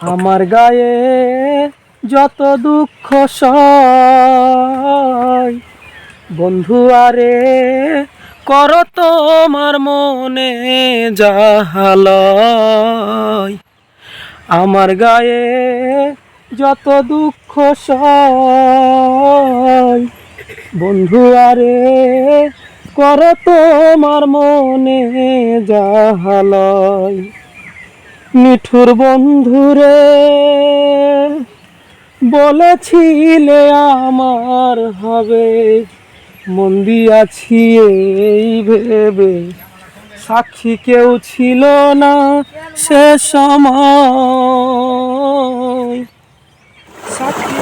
আমার গায়ে যত দুঃখ সয়। বন্ধু, আরে, কর তোমার মনে জাহালয় আমার গায়ে যত দুঃখ সয়। বন্ধু, আরে, কর তোমার মনে জাহালয় মিঠুর বন্ধুরে, বলেছিলে আমার হবে মন্দি আছি এই ভেবে। সাক্ষী কেউ ছিল না সে সময়। সাক্ষী